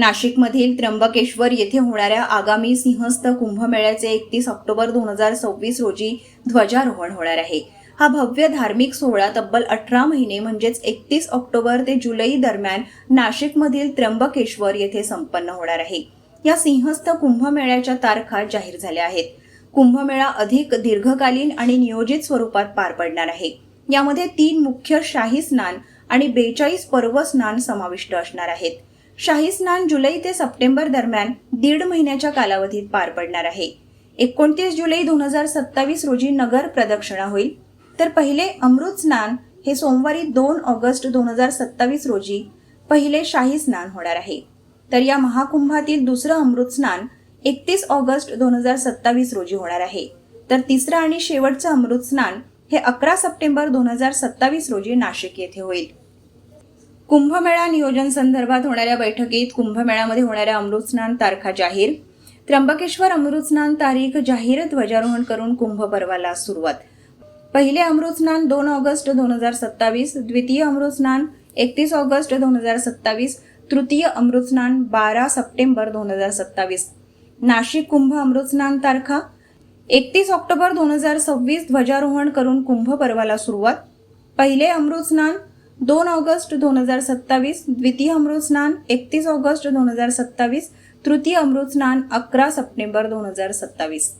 नाशिकमधील त्र्यंबकेश्वर येथे होणाऱ्या आगामी सिंहस्थ कुंभमेळ्याचे एकतीस ऑक्टोबर दोन हजार सव्वीस रोजी ध्वजारोहण होणार आहे. हा भव्य धार्मिक सोहळा तब्बल अठरा महिने म्हणजेच एकतीस ऑक्टोबर ते जुलै दरम्यान नाशिकमधील त्र्यंबकेश्वर येथे संपन्न होणार आहे. या सिंहस्थ कुंभमेळ्याच्या तारखा जाहीर झाल्या आहेत. कुंभमेळा अधिक दीर्घकालीन आणि नियोजित स्वरूपात पार पडणार आहे. यामध्ये तीन मुख्य शाही स्नान आणि बेचाळीस पर्व स्नान समाविष्ट असणार आहेत. शाही स्नान जुलै ते सप्टेंबर दरम्यान दीड महिन्याच्या कालावधीत पार पडणार आहे. एकोणतीस जुलै दोन हजार सत्तावीस रोजी नगर प्रदक्षिणा होईल. तर पहिले अमृत स्नान हे सोमवारी दोन ऑगस्ट दोन हजार सत्तावीस रोजी पहिले शाही स्नान होणार आहे. तर या महाकुंभातील दुसरं अमृत स्नान एकतीस ऑगस्ट दोन हजार सत्तावीस रोजी होणार आहे. तर तिसरं आणि शेवटचं अमृत स्नान हे अकरा सप्टेंबर दोन हजार सत्तावीस रोजी नाशिक येथे होईल. कुंभमेळा नियोजन संदर्भात होणाऱ्या बैठकीत कुंभमेळ्यामध्ये होणाऱ्या अमृतस्नान तारखा जाहीर. त्र्यंबकेश्वर अमृतस्नान तारीख जाहीर ध्वजारोहण करून कुंभ पर्वाला सुरुवात. पहिले अमृतस्नान दोन ऑगस्ट दोन हजार सत्तावीस द्वितीय अमृतस्नान एकतीस ऑगस्ट दोन हजार सत्तावीस तृतीय अमृतस्नान बारा सप्टेंबर दोन हजार सत्तावीस. नाशिक कुंभ अमृतस्नान तारखा एकतीस ऑक्टोबर दोन हजार सव्वीस ध्वजारोहण करून कुंभ पर्वाला सुरुवात. पहिले अमृतस्नान दोन ऑगस्ट दोन हजार सत्तावीस द्वितीय अमृत स्नान एकतीस ऑगस्ट दोन हजार सत्तावीस तृतीय अमृत स्नान अकरा सप्टेंबर दोन हजार सत्तावीस.